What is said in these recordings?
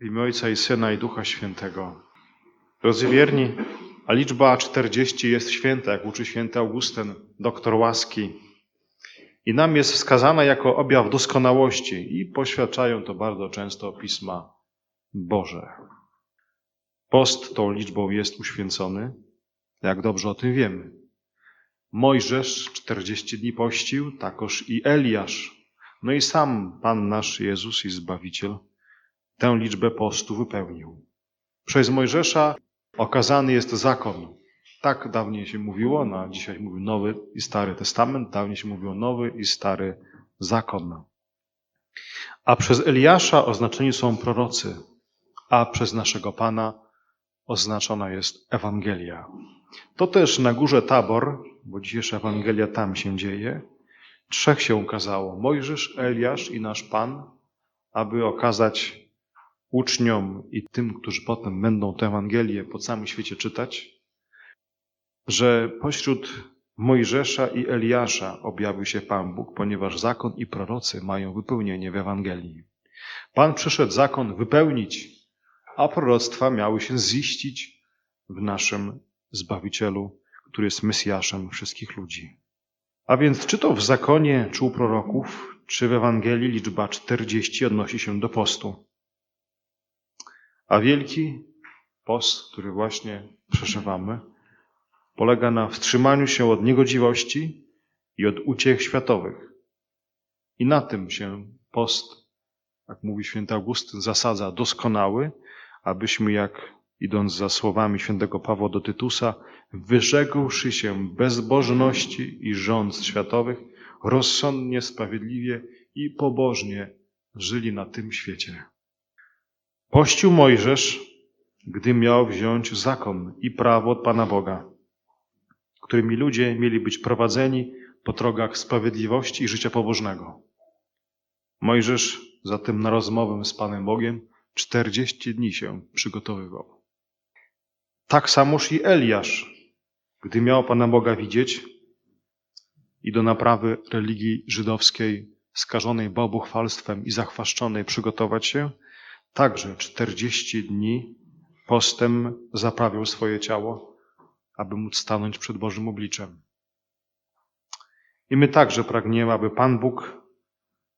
W imię Ojca i Syna i Ducha Świętego. Drodzy wierni, a liczba 40 jest święta, jak uczy święty Augustyn, doktor łaski. I nam jest wskazana jako objaw doskonałości i poświadczają to bardzo często pisma Boże. Post tą liczbą jest uświęcony, jak dobrze o tym wiemy. Mojżesz 40 dni pościł, takoż i Eliasz, no i sam Pan nasz Jezus i Zbawiciel tę liczbę postu wypełnił. Przez Mojżesza okazany jest zakon. Tak dawniej się mówiło, no, dzisiaj mówi Nowy i Stary Testament, dawniej się mówiło Nowy i Stary Zakon. A przez Eliasza oznaczeni są prorocy, a przez naszego Pana oznaczona jest Ewangelia. To też na górze Tabor, bo dzisiejsza Ewangelia tam się dzieje, trzech się ukazało. Mojżesz, Eliasz i nasz Pan, aby okazać uczniom i tym, którzy potem będą tę Ewangelię po całym świecie czytać, że pośród Mojżesza i Eliasza objawił się Pan Bóg, ponieważ zakon i prorocy mają wypełnienie w Ewangelii. Pan przyszedł zakon wypełnić, a proroctwa miały się ziścić w naszym Zbawicielu, który jest Mesjaszem wszystkich ludzi. A więc czy to w zakonie, czy u proroków, czy w Ewangelii liczba 40 odnosi się do postu. A wielki post, który właśnie przeżywamy, polega na wstrzymaniu się od niegodziwości i od uciech światowych. I na tym się post, jak mówi święty Augustyn, zasadza doskonały, abyśmy, jak idąc za słowami świętego Pawła do Tytusa, wyrzekłszy się bezbożności i rząd światowych, rozsądnie, sprawiedliwie i pobożnie żyli na tym świecie. Pościł Mojżesz, gdy miał wziąć zakon i prawo od Pana Boga, którymi ludzie mieli być prowadzeni po drogach sprawiedliwości i życia pobożnego. Mojżesz zatem na rozmowę z Panem Bogiem 40 dni się przygotowywał. Tak samoż i Eliasz, gdy miał Pana Boga widzieć i do naprawy religii żydowskiej skażonej bałbuchwalstwem i zachwaszczonej przygotować się, także 40 dni postem zaprawiał swoje ciało, aby móc stanąć przed Bożym obliczem. I my także pragniemy, aby Pan Bóg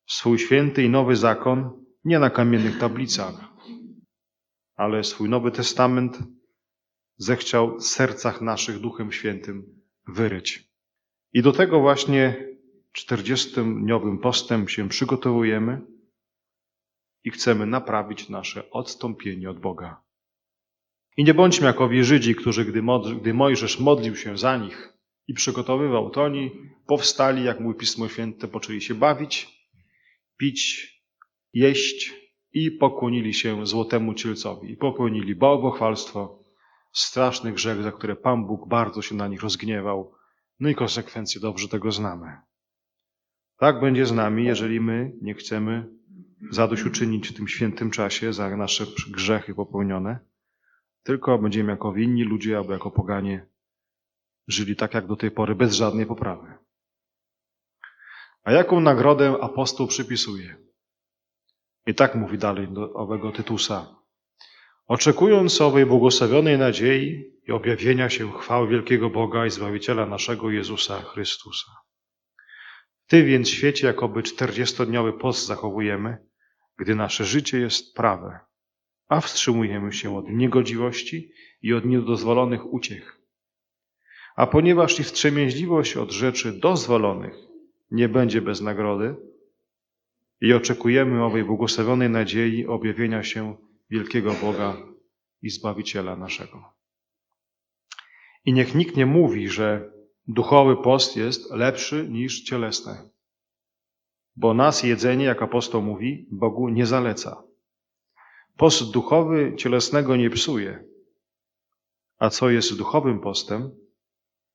swój święty i nowy zakon nie na kamiennych tablicach, ale swój Nowy Testament zechciał w sercach naszych Duchem Świętym wyryć. I do tego właśnie 40-dniowym postem się przygotowujemy i chcemy naprawić nasze odstąpienie od Boga. I nie bądźmy jak owi Żydzi, którzy, gdy, Mo- gdy Mojżesz modlił się za nich i przygotowywał, to oni powstali, jak mówi Pismo Święte, poczęli się bawić, pić, jeść i pokłonili się złotemu cielcowi i popełnili bałwochwalstwo, straszny grzech, za które Pan Bóg bardzo się na nich rozgniewał. No i konsekwencje dobrze tego znamy. Tak będzie z nami, jeżeli my nie chcemy zadośćuczynić w tym świętym czasie za nasze grzechy popełnione, tylko będziemy jako winni ludzie albo jako poganie żyli tak jak do tej pory bez żadnej poprawy. A jaką nagrodę apostoł przypisuje? I tak mówi dalej do owego Tytusa. Oczekując owej błogosławionej nadziei i objawienia się chwały wielkiego Boga i Zbawiciela naszego Jezusa Chrystusa. W tym więc świecie jakoby czterdziestodniowy post zachowujemy, gdy nasze życie jest prawe, a wstrzymujemy się od niegodziwości i od niedozwolonych uciech. A ponieważ i wstrzemięźliwość od rzeczy dozwolonych nie będzie bez nagrody i oczekujemy owej błogosławionej nadziei objawienia się wielkiego Boga i Zbawiciela naszego. I niech nikt nie mówi, że duchowy post jest lepszy niż cielesny, bo nas jedzenie, jak apostoł mówi, Bogu nie zaleca. Post duchowy cielesnego nie psuje. A co jest duchowym postem,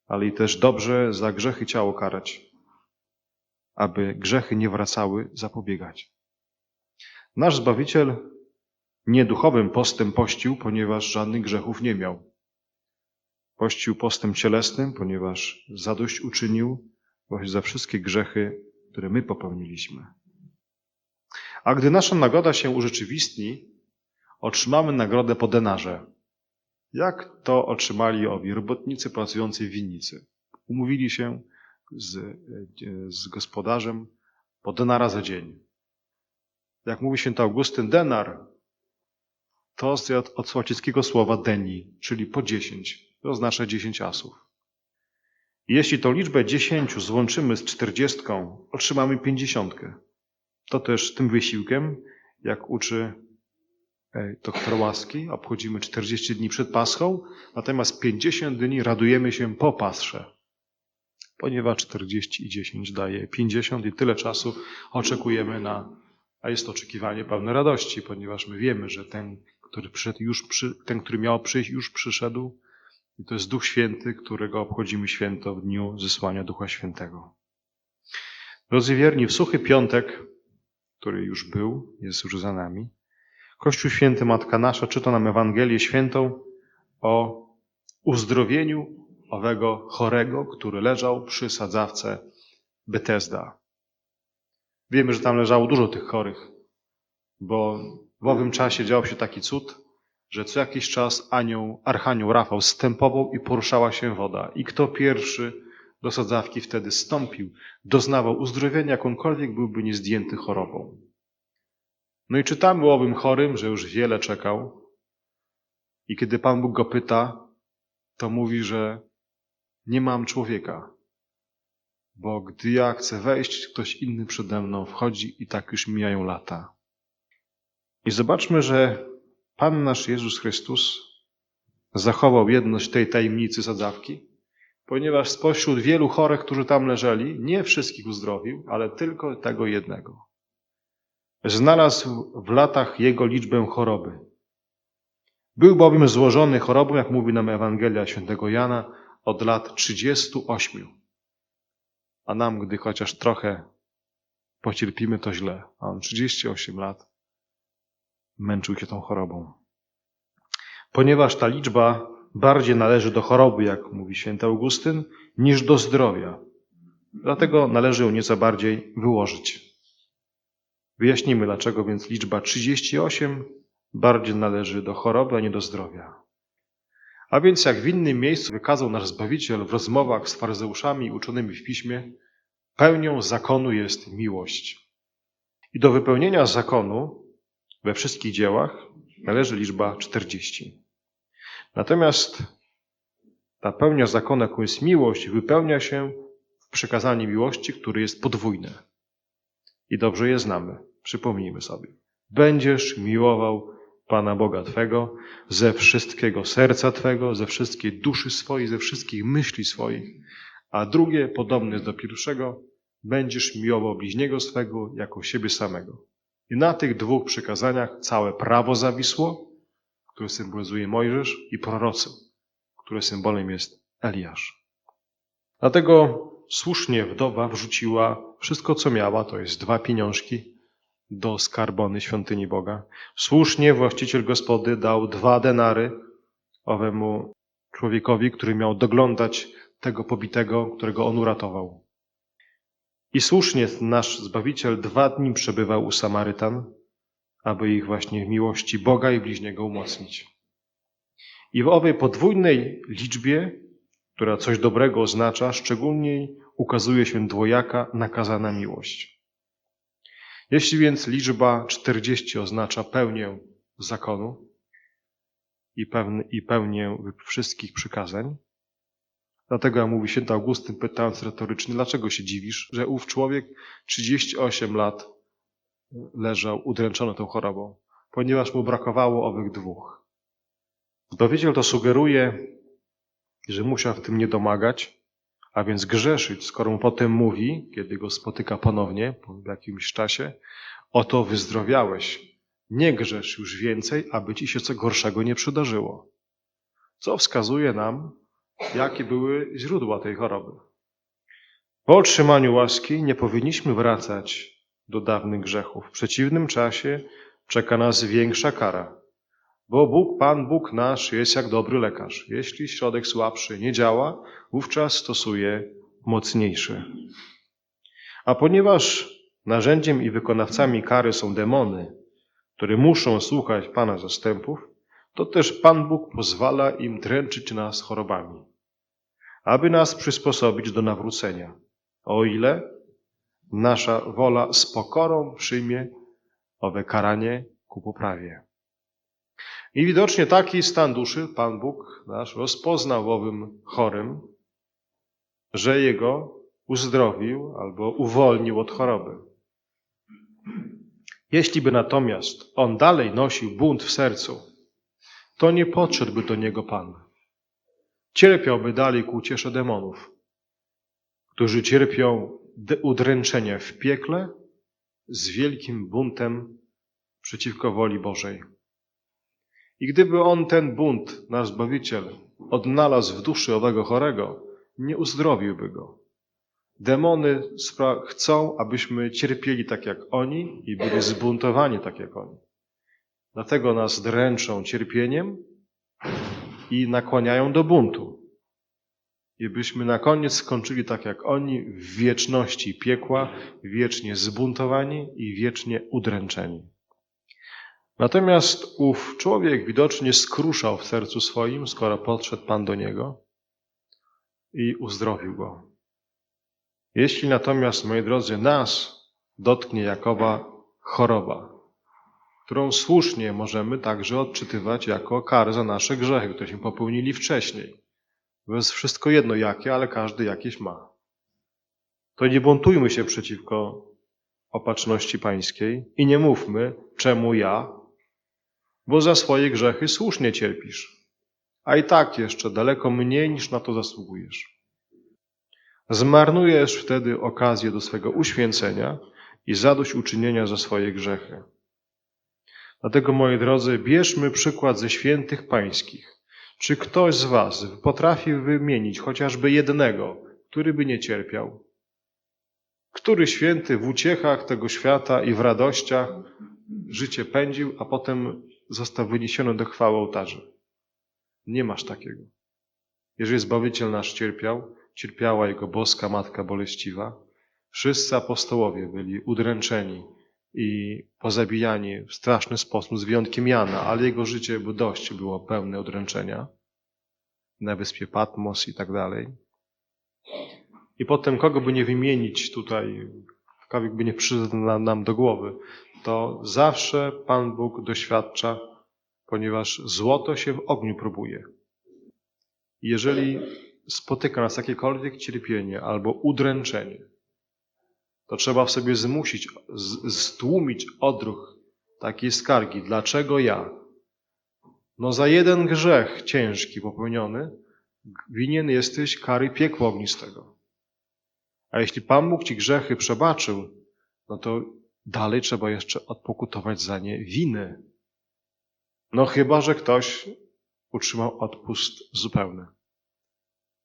ale i też dobrze za grzechy ciało karać, aby grzechy nie wracały, zapobiegać. Nasz Zbawiciel nie duchowym postem pościł, ponieważ żadnych grzechów nie miał. Pościł postem cielesnym, ponieważ zadość uczynił właśnie za wszystkie grzechy, które my popełniliśmy. A gdy nasza nagoda się urzeczywistni, otrzymamy nagrodę po denarze. Jak to otrzymali owi robotnicy pracujący w winnicy? Umówili się z, e, z gospodarzem po denara za dzień. Jak mówi święty Augustyn, denar to od łacińskiego słowa deni, czyli po dziesięć. To oznacza dziesięć asów. Jeśli tą liczbę dziesięciu złączymy z czterdziestką, otrzymamy pięćdziesiątkę. To też tym wysiłkiem, jak uczy e, doktor Łaski, obchodzimy 40 dni przed Paschą, natomiast 50 dni radujemy się po Pasrze. Ponieważ 40 i 10 daje 50 i tyle czasu oczekujemy na, a jest to oczekiwanie pełne radości, ponieważ my wiemy, że ten, który przyszedł już ten, który miał przyjść, już przyszedł, i to jest Duch Święty, którego obchodzimy święto w dniu zesłania Ducha Świętego. Drodzy wierni, w suchy piątek, który już był, jest już za nami, Kościół Święty Matka Nasza czyta nam Ewangelię Świętą o uzdrowieniu owego chorego, który leżał przy sadzawce Betesda. Wiemy, że tam leżało dużo tych chorych, bo w owym czasie działo się taki cud, że co jakiś czas anioł, archanioł Rafał stępował i poruszała się woda. I kto pierwszy do sadzawki wtedy stąpił, doznawał uzdrowienia, jakąkolwiek byłby niezdjęty chorobą. No i czytamy o owym chorym, że już wiele czekał. I kiedy Pan Bóg go pyta, to mówi, że nie mam człowieka, bo gdy ja chcę wejść, ktoś inny przede mną wchodzi i tak już mijają lata. I zobaczmy, że Pan nasz Jezus Chrystus zachował jedność tej tajemnicy sadzawki, ponieważ spośród wielu chorych, którzy tam leżeli, nie wszystkich uzdrowił, ale tylko tego jednego. Znalazł w latach jego liczbę choroby. Był bowiem złożony chorobą, jak mówi nam Ewangelia świętego Jana, od lat 38. A nam, gdy chociaż trochę pocierpimy, to źle. A on 38 lat męczył się tą chorobą. Ponieważ ta liczba bardziej należy do choroby, jak mówi święty Augustyn, niż do zdrowia. Dlatego należy ją nieco bardziej wyłożyć. Wyjaśnimy, dlaczego więc liczba 38 bardziej należy do choroby, a nie do zdrowia. A więc jak w innym miejscu wykazał nasz Zbawiciel w rozmowach z faryzeuszami uczonymi w piśmie, pełnią zakonu jest miłość. I do wypełnienia zakonu we wszystkich dziełach należy liczba 40. Natomiast ta pełnia zakonu, jaką jest miłość, wypełnia się w przekazaniu miłości, które jest podwójne. I dobrze je znamy. Przypomnijmy sobie. Będziesz miłował Pana Boga Twego ze wszystkiego serca Twego, ze wszystkiej duszy swojej, ze wszystkich myśli swoich. A drugie, podobne jest do pierwszego, będziesz miłował bliźniego swego jako siebie samego. I na tych dwóch przykazaniach całe prawo zawisło, które symbolizuje Mojżesz, i prorocy, które symbolem jest Eliasz. Dlatego słusznie wdowa wrzuciła wszystko, co miała, to jest dwa pieniążki, do skarbony świątyni Boga. Słusznie właściciel gospody dał dwa denary owemu człowiekowi, który miał doglądać tego pobitego, którego on uratował. I słusznie nasz Zbawiciel dwa dni przebywał u Samarytan, aby ich właśnie w miłości Boga i bliźniego umocnić. I w owej podwójnej liczbie, która coś dobrego oznacza, szczególnie ukazuje się dwojaka nakazana miłość. Jeśli więc liczba 40 oznacza pełnię zakonu i, pełni, i pełnię wszystkich przykazań, dlatego ja mówi święty Augustyn, pytając retorycznie, dlaczego się dziwisz, że ów człowiek 38 lat leżał udręczony tą chorobą, ponieważ mu brakowało owych dwóch. Zbawiciel to sugeruje, że musiał w tym nie domagać, a więc grzeszyć, skoro mu potem mówi, kiedy go spotyka ponownie po jakimś czasie, oto wyzdrowiałeś, nie grzesz już więcej, aby ci się co gorszego nie przydarzyło. Co wskazuje nam, jakie były źródła tej choroby. Po otrzymaniu łaski nie powinniśmy wracać do dawnych grzechów. W przeciwnym czasie czeka nas większa kara. Bo Bóg, Pan Bóg nasz jest jak dobry lekarz. Jeśli środek słabszy nie działa, wówczas stosuje mocniejszy. A ponieważ narzędziem i wykonawcami kary są demony, które muszą słuchać Pana zastępów, to też Pan Bóg pozwala im dręczyć nas chorobami, aby nas przysposobić do nawrócenia, o ile nasza wola z pokorą przyjmie owe karanie ku poprawie. I widocznie taki stan duszy Pan Bóg nasz rozpoznał owym chorym, że jego uzdrowił albo uwolnił od choroby. Jeśli by natomiast on dalej nosił bunt w sercu, to nie podszedłby do niego Pan. Cierpiałby dalej ku uciesze demonów, którzy cierpią udręczenie w piekle z wielkim buntem przeciwko woli Bożej. I gdyby on ten bunt, nasz Zbawiciel, odnalazł w duszy owego chorego, nie uzdrowiłby go. Demony chcą, abyśmy cierpieli tak jak oni i byli zbuntowani tak jak oni. Dlatego nas dręczą cierpieniem i nakłaniają do buntu. I byśmy na koniec skończyli tak jak oni w wieczności piekła, wiecznie zbuntowani i wiecznie udręczeni. Natomiast ów człowiek widocznie skruszał w sercu swoim, skoro podszedł Pan do niego i uzdrowił go. Jeśli natomiast, moi drodzy, nas dotknie jakowa choroba, którą słusznie możemy także odczytywać jako karę za nasze grzechy, któreśmy popełnili wcześniej. To jest wszystko jedno jakie, ale każdy jakieś ma. To nie buntujmy się przeciwko opatrzności pańskiej i nie mówmy, czemu ja, bo za swoje grzechy słusznie cierpisz, a i tak jeszcze daleko mniej niż na to zasługujesz. Zmarnujesz wtedy okazję do swego uświęcenia i zadośćuczynienia za swoje grzechy. Dlatego, moi drodzy, bierzmy przykład ze świętych pańskich. Czy ktoś z Was potrafi wymienić chociażby jednego, który by nie cierpiał? Który święty w uciechach tego świata i w radościach życie pędził, a potem został wyniesiony do chwały ołtarzy? Nie masz takiego. Jeżeli Zbawiciel nasz cierpiał, cierpiała Jego boska Matka Boleściwa, wszyscy apostołowie byli udręczeni i pozabijani w straszny sposób, z wyjątkiem Jana, ale jego życie by dość było pełne odręczenia na wyspie Patmos i tak dalej. I potem, kogo by nie wymienić tutaj, kogo by nie przyszedł nam do głowy, to zawsze Pan Bóg doświadcza, ponieważ złoto się w ogniu próbuje. Jeżeli spotyka nas jakiekolwiek cierpienie albo udręczenie, to trzeba w sobie zmusić, stłumić odruch takiej skargi. Dlaczego ja? No za jeden grzech ciężki popełniony winien jesteś kary piekła ognistego. A jeśli Pan Bóg ci grzechy przebaczył, no to dalej trzeba jeszcze odpokutować za nie winy. No chyba, że ktoś utrzymał odpust zupełny.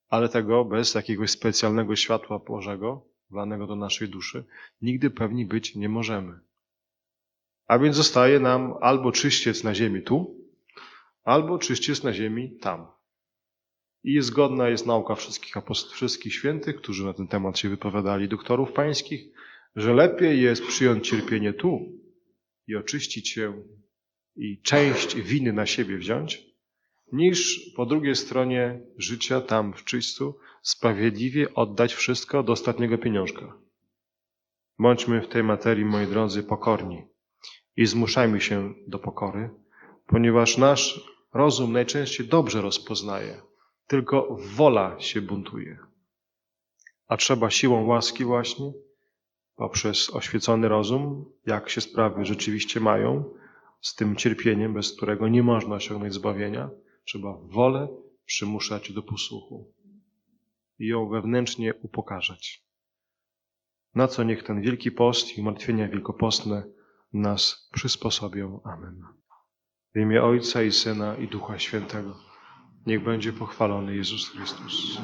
Ale tego bez jakiegoś specjalnego światła Bożego, wlanego do naszej duszy, nigdy pewni być nie możemy. A więc zostaje nam albo czyściec na ziemi tu, albo czyściec na ziemi tam. I zgodna jest nauka wszystkich apost- wszystkich świętych, którzy na ten temat się wypowiadali, doktorów pańskich, że lepiej jest przyjąć cierpienie tu i oczyścić się i część winy na siebie wziąć, niż po drugiej stronie życia, tam w czyśćcu, sprawiedliwie oddać wszystko do ostatniego pieniążka. Bądźmy w tej materii, moi drodzy, pokorni i zmuszajmy się do pokory, ponieważ nasz rozum najczęściej dobrze rozpoznaje, tylko wola się buntuje. A trzeba siłą łaski właśnie, poprzez oświecony rozum, jak się sprawy rzeczywiście mają, z tym cierpieniem, bez którego nie można osiągnąć zbawienia, trzeba wolę przymuszać do posłuchu i ją wewnętrznie upokarzać. Na co niech ten wielki post i martwienia wielkopostne nas przysposobią. Amen. W imię Ojca i Syna i Ducha Świętego. Niech będzie pochwalony Jezus Chrystus.